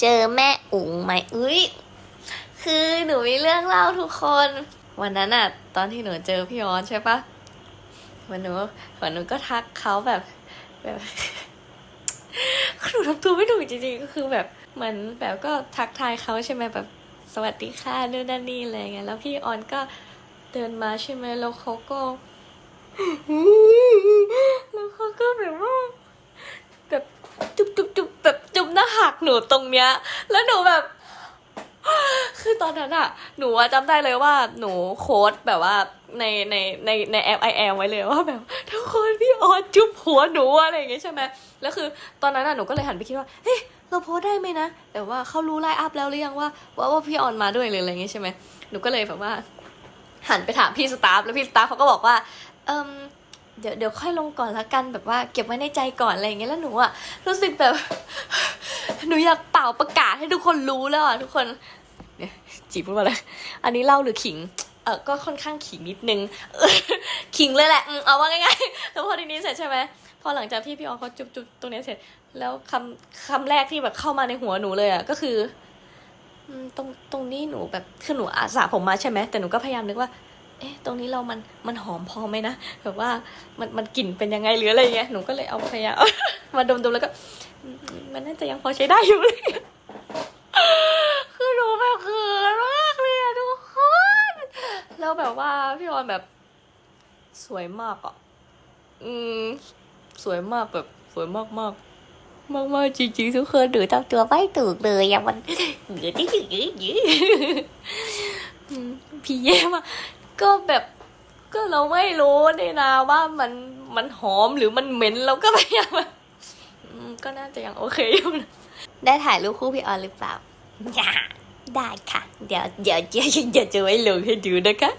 เจอแม่อุ๋งไหมอุ้ยคือหนูมีเรื่องเล่าทุกคน วันนั้นอะตอนที่หนูเจอพี่ออนใช่ปะวันหนูวันหนูก็ทักเขาแบบแบบหนูทำตัวไม่ถูกจริงๆก็คือแบบเหมือนแบบก็ทักทายเขาใช่ไหมแบบสวัสดีค่ะนู่นนั่นนี่อะไรเงี้ยแล้วพี่ออนก็เดินมาใช่ไหมแล้วเขาก็แล้วเขาก็แบบว่าแบบจุบจุบจุบแบบจุบ หักหนูตรงเนี้ย แล้วหนูแบบ คือตอนนั้นอะหนูอะจำได้เลยว่าหนูโค้ดแบบว่าในในในในแอปไอแอไว้เลยว่าแบบทุกคนพี่ออนจุบหัวหนูอะไรอย่างเงี้ยใช่ไหมแล้วคือตอนนั้นอะหนูก็เลยหันไปคิดว่าเฮ้ยเราโพสได้ไหมนะแต่ว่าเขารู้ไลน์อัพแล้วหรือยังว่าว่าว่าพี่ออนมาด้วยเลยอะไรอย่างเงี้ยใช่ไหมหนูก็เลยแบบว่า หันไปถามพี่สตาฟแล้วพี่สตาฟเขาก็บอกว่าเอิมเดี๋ยวเดี๋ยวค่อยลงก่อนละกันแบบว่าเก็บไว้ในใจก่อนอะไรอย่างเงี้ยแล้วหนูอะรู้สึกแบบ หนูอยากเป่าประกาศให้ทุกคนรู้แล้วอะทุกคนเนี่ยจีบพูดว่าอะไรอันนี้เล่าหรือขิง เออก็ค่อนข้างขิงนิดนึงขิงเลยแหละเอาว่าง่ายๆแล้วพอทีนี้เสร็จใช่ไหมพอหลังจากที่พี่ออเขาจุบจุบตรงนี้เสร็จ แล้วคำคำแรกที่แบบเข้ามาในหัวหนูเลยอะก็คือตรงตรงนี้หนูแบบคือหนูอาสรผมมาใช่ไหมแต่หนูก็พยายามนึกว่า เอ๊ะ ตรงนี้เรามันมันหอมพอไหมนะแบบว่ามันมันกลิ่นเป็นยังไงหรืออะไรเงี้ยหนูก็เลยเอาพยายามมาดมๆแล้วก็ มันน่าจะยังพอใช้ได้อยู่เลยคือหนูแบบเขินมากเลยอะทุกคนแล้วแบบว่าพี่ออนแบบ สวยมากอะ อืม สวยมากแบบสวยมากมากมากมากจริงๆทุกคนหนูทำตัวไม่ถูกเลยอะมันเหนือที่ยืดยืดพี่เย่มากก็แบบก็เราไม่รู้นี่นะว่ามันมันหอมหรือมันเหม็นเราก็พยายาม ก็น่าจะยังโอเคอยู่นะได้ถ่ายรูปคู่พี่ออนหรือเปล่าได้ค่ะ เดี๋ยวเดี๋ยวเดี๋ยวเดี๋ยวจะไว้ลงให้ดูนะคะ